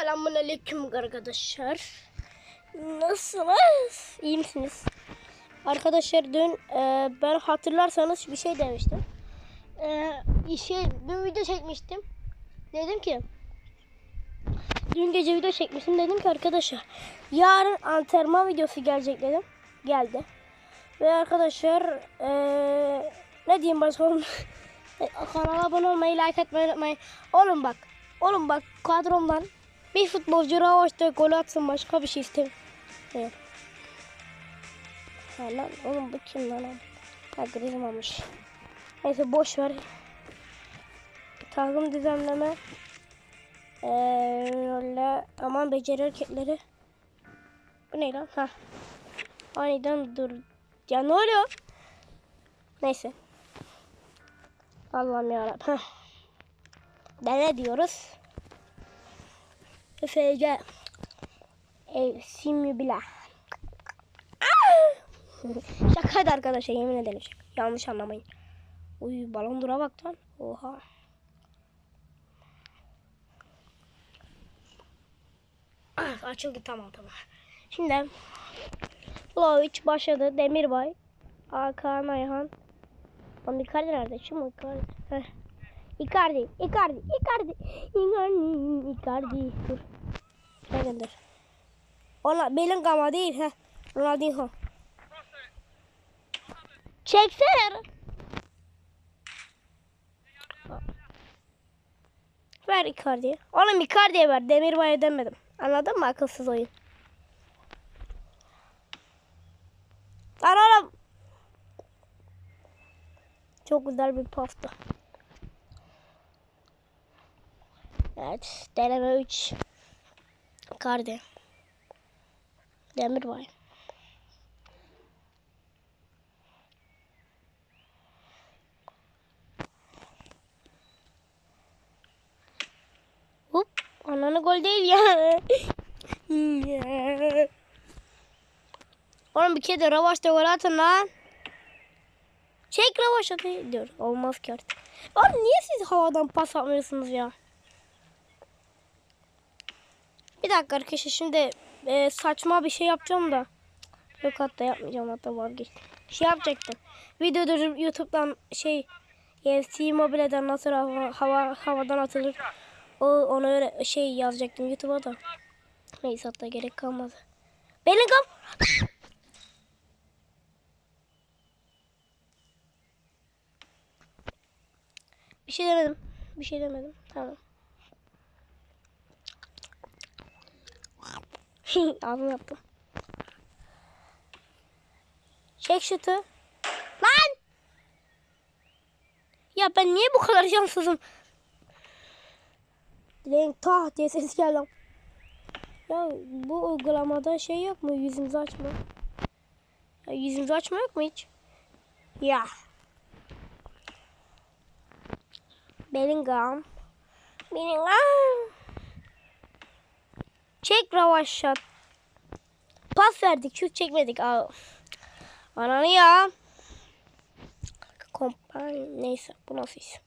Selamun aleyküm arkadaşlar. Nasılsınız? İyi misiniz? Arkadaşlar dün e, ben hatırlarsanız bir şey demiştim. E, şey, dün video çekmiştim. Dedim ki dün gece video çekmiştim. Dedim ki arkadaşlar yarın antrenman videosu gelecek dedim. Geldi. Ve arkadaşlar e, ne diyeyim başka Kanala abone olmayı, like atmayı unutmayın. Oğlum bak. Oğlum bak kadromdan bir futbolcu Ravaş'ta gol atsın başka bir şey istemiyorum. Ha lan oğlum bu kim lan? Ha Griezmann'mış. Neyse boş ver. Takım düzenleme. Ee, öyle aman beceri hareketleri. Bu ne lan? Ha. Aniden dur. Ya ne oluyor? Neyse. Allah'ım yarabbim. Ne diyoruz? FC Ev simübila. Şakaydı arkadaşlar yemin ederim. Yanlış anlamayın. Uy balon dura bak lan. Oha. Ah, açıldı tamam tamam. Şimdi Lovic başladı. Demirbay. Hakan Ayhan. Lan Icardi nerede? Mu Icardi? Heh. Icardi, Icardi, Icardi, Icardi, Icardi. Dur. Gel gönder. Ola Bellingham değil ha. Ronaldinho. Çeksene. Ver Icardi'ye. Oğlum Icardi'ye ver. Demirbay'a demedim. Anladın mı akılsız oyun? Lan oğlum. Çok güzel bir pasta. Evet. Deneme 3. Icardi. Demirbay. Hop. Ananı gol değil ya. Oğlum bir kere de Ravaş'ta gol atın lan. Çek Ravaş'a diyor. Olmaz ki artık. Oğlum niye siz havadan pas atmıyorsunuz ya? Bir dakika arkadaşlar şimdi e, saçma bir şey yapacağım da. Yok hatta yapmayacağım hatta vazgeçtim. Şey yapacaktım. Video durup YouTube'dan şey UFC Mobile'den nasıl hava, hava havadan atılır. O onu öyle şey yazacaktım YouTube'a da. Neyse hatta gerek kalmadı. Bellingham. bir şey demedim. Bir şey demedim. Tamam. Ağzını yaptım. Çek şutu. Lan! Ya ben niye bu kadar şanssızım? Dileğin tah diye ses geldi. Ya bu uygulamada şey yok mu? Yüzünüzü açma. Ya yüzünüzü açma yok mu hiç? Ya. Bellingham. Bellingham. Çek ravaşat. Pas verdik, şut çekmedik. Aa. Ananı ya. Kompan neyse bu nasıl isim?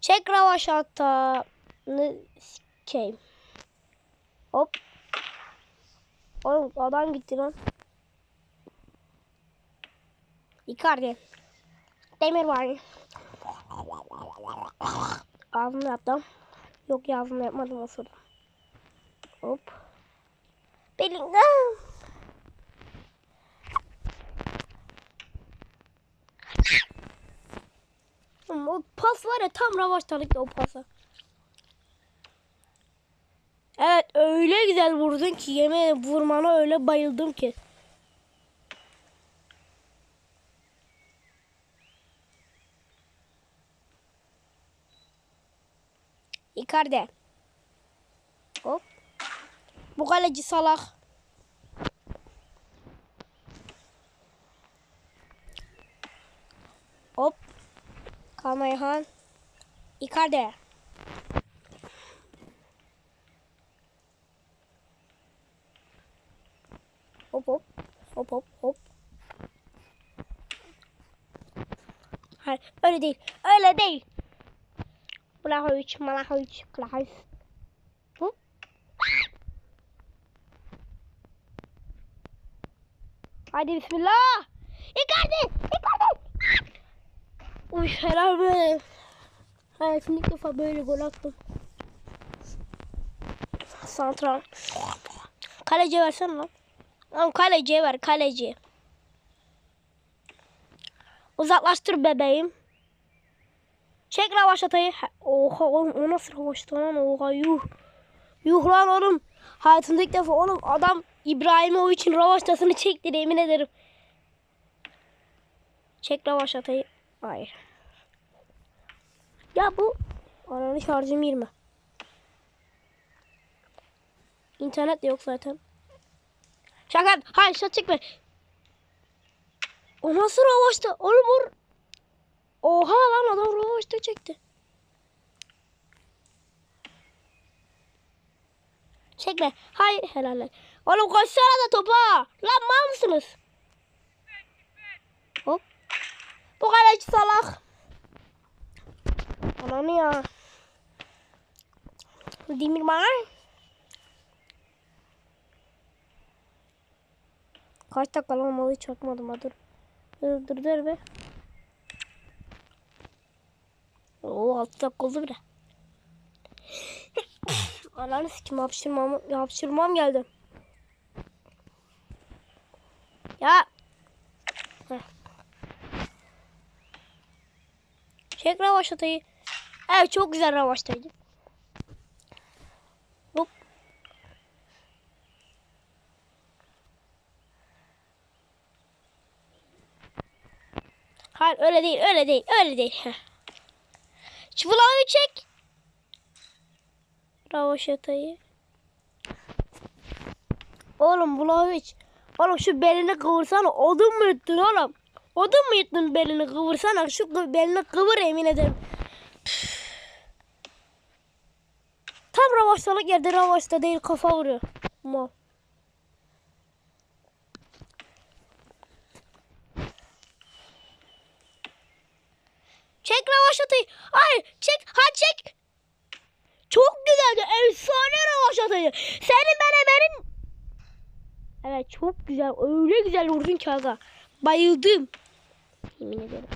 Çek ravaşata. Ne sikeyim. Hop. Oğlum adam gitti lan. Icardi. Demir var. Ağzını yaptım. Yok ya ağzını yapmadım osurdum. Hop. Bellingham. O pas var ya tam ravaştalıkta o pasa. Evet öyle güzel vurdun ki yemin vurmana öyle bayıldım ki. Icardi. Hop. Bu kaleci salak. Hop. Kamayhan. Icardi. Hop hop. Hop hop hop. Hayır öyle değil. Öyle değil. Blahovic, Malahovic, Klahovic. Hadi bismillah. Icardi! Icardi! Uy helal be. Hayatımda ilk defa böyle gol attım. Santral. Kaleci versene lan. Lan kaleciye ver kaleci. Uzaklaştır bebeğim. Çek ravaşatayı. Ha- Oha oğlum o nasıl ravaşata lan oha yuh. Yuh lan oğlum. Hayatımda ilk defa oğlum adam İbrahimovic'in ravaşatasını çekti yemin ederim. Çek ravaşatayı. Hayır. Ya bu ananı şarjım 20. İnternet yok zaten. Şaka. Hayır şat çekme. O nasıl ravaşta? Oğlum o... Oha lan adam ravaşta çekti. Çekme. Hayır helal. Oğlum koşsana da topa. Lan mal mısınız? Hop. Bu kaleci salak. Ananı ya. Demirman. Kaç dakika lan malı çakmadım ha dur. Dur dur dur be. Oo 6 dakika oldu bile. Ananı sikim hapşırmam, hapşırmam geldi. Ya. Heh. Çek ravaşatayı. Evet çok güzel ravaştaydı. Hop. Hayır öyle değil öyle değil öyle değil. Çifulavı çek. Ravaşatayı. Oğlum Vlahovic. Oğlum şu belini kıvırsana. Odun mu yuttun oğlum? Odun mu yuttun belini kıvırsana. Şu belini kıvır emin ederim. Tam ravaştalık yerde ravaşta değil kafa vuruyor. Mal. Çek ravaşatayı. Hayır çek. Ha çek. Çok güzeldi. Efsane ravaşatayı. Senin ben Ömer'in... Evet çok güzel. Öyle güzel vurdun ki aga. Bayıldım. Yemin ederim.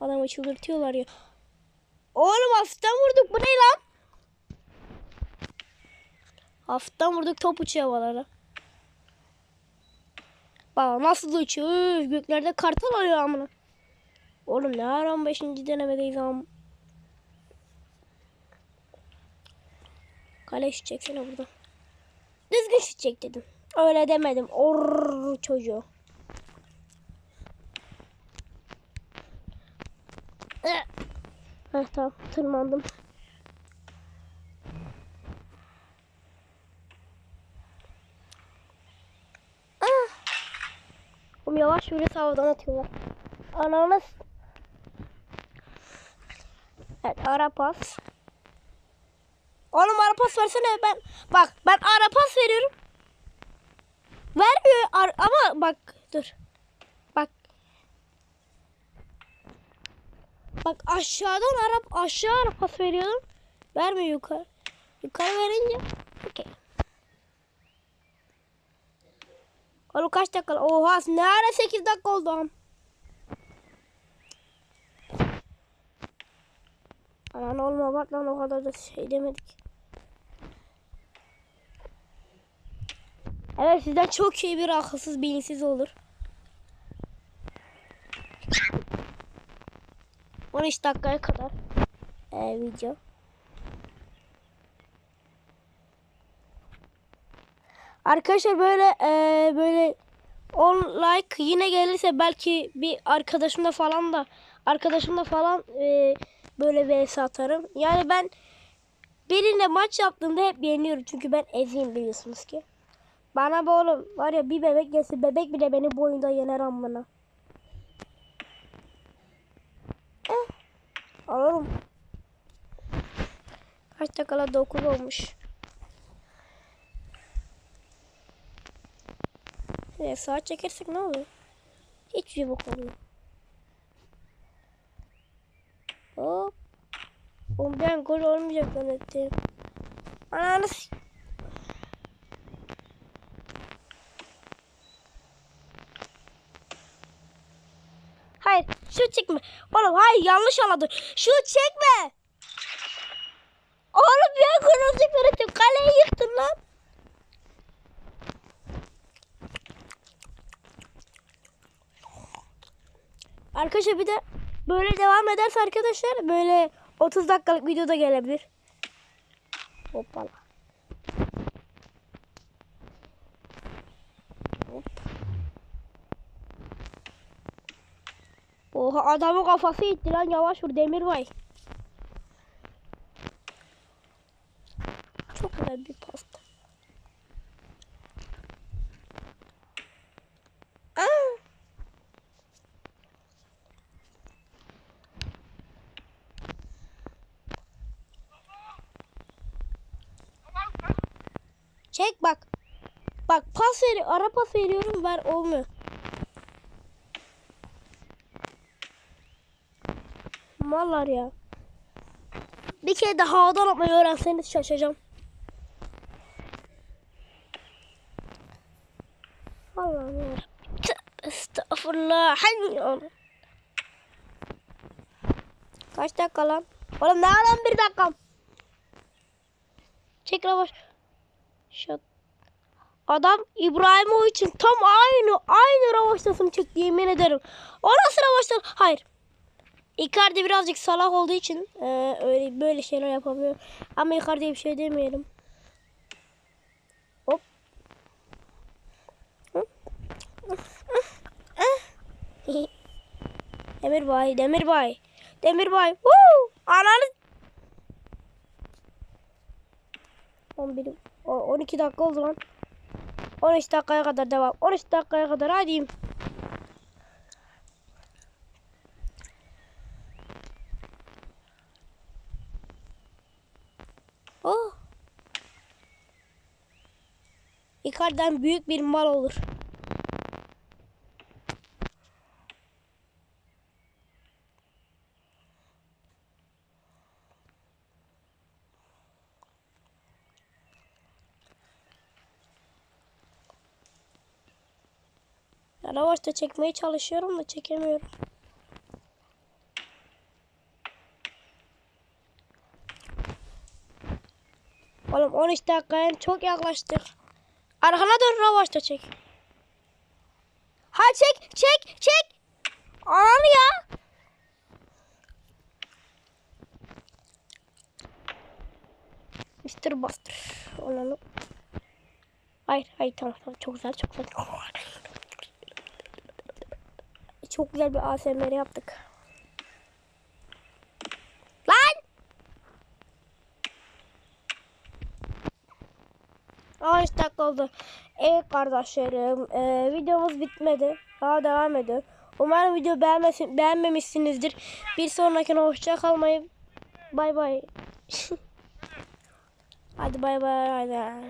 Adamı çıldırtıyorlar ya. Oğlum hafiften vurduk. Bu ne lan? Hafiften vurduk top uçuyor havalara. Bak nasıl uçuyor. Göklerde kartal arıyor amına. Oğlum ne ara 15. denemedeyiz am. Kale şut çeksene burada. Düzgün şut dedim. Öyle demedim. Or çocuğu. Eh. Heh, tamam tırmandım. Ah. Oğlum yavaş yürü sağdan atıyorlar. Ananız. Evet ara pas. Oğlum ara pas versene ben. Bak ben ara pas veriyorum. Vermiyor ama bak dur. Bak. Bak aşağıdan ara aşağı ara pas veriyorum. Vermiyor yukarı. Yukarı verince okey. Oğlum kaç dakika? Oha ne ara 8 dakika oldu am. Aman olma bak lan o kadar da şey demedik. Evet sizden çok şey bir akılsız beyinsiz olur. 13 dakikaya kadar ee, video. Arkadaşlar böyle ee, böyle 10 like yine gelirse belki bir arkadaşımda falan da arkadaşımda falan ee, böyle vs atarım. Yani ben birine maç yaptığımda hep yeniyorum çünkü ben eziyim biliyorsunuz ki. Bana bu oğlum var ya bir bebek gelse bebek bile beni bu oyunda yener amına. Eh, alırım. Kaç dakikada 9 olmuş. Evet, saat çekersek ne olur? Hiçbir bok olmuyor. Hop. Oğlum ben gol olmayacak zannettim. Ananı Şut çekme. Oğlum hayır yanlış anladın. Şut çekme. Oğlum ya kırmızı yönetim. Kaleyi yıktın lan. Arkadaşlar bir de böyle devam ederse arkadaşlar böyle 30 dakikalık videoda gelebilir. Hoppala. Hop. Oha adamın kafası gitti lan yavaş vur demir vay. Çok güzel bir pasta. Çek bak. Bak pas veri, ara pas veriyorum ver olmuyor. Mallar ya. Bir kere daha havadan atmayı öğrenseniz şaşacağım. Allah'ım ya. Tövbe Estağfurullah. Hani. Kaç dakika lan? Oğlum ne lan bir dakikam? Çek baş. Şut. Adam İbrahimovic için tam aynı aynı ravaştasını çekti yemin ederim. O nasıl ravaşta? Hayır. Icardi birazcık salak olduğu için e, öyle böyle şeyler yapamıyor. Ama Icardi'ye bir şey demeyelim. Hop. Demirbay, Demirbay. Demirbay. Woo! Ananı 11 o- 12 dakika oldu lan. 13 dakikaya kadar devam. 13 dakikaya kadar hadi. Icardi'den büyük bir mal olur. Yavaşta çekmeye çalışıyorum da çekemiyorum. Oğlum 13 dakikaya çok yaklaştık. Arkana dön Ravaş'ta çek. Ha çek çek çek. Ananı ya. Mr. Buster. Ananı. Hayır hayır tamam tamam çok güzel çok güzel. Çok güzel bir ASMR yaptık. Lan! 13 dakika oldu. Evet kardeşlerim. eee, videomuz bitmedi. Daha devam ediyor. Umarım video beğenmesin, beğenmemişsinizdir. Bir sonrakine hoşça kalmayı. Bay bay. Hadi bay bay.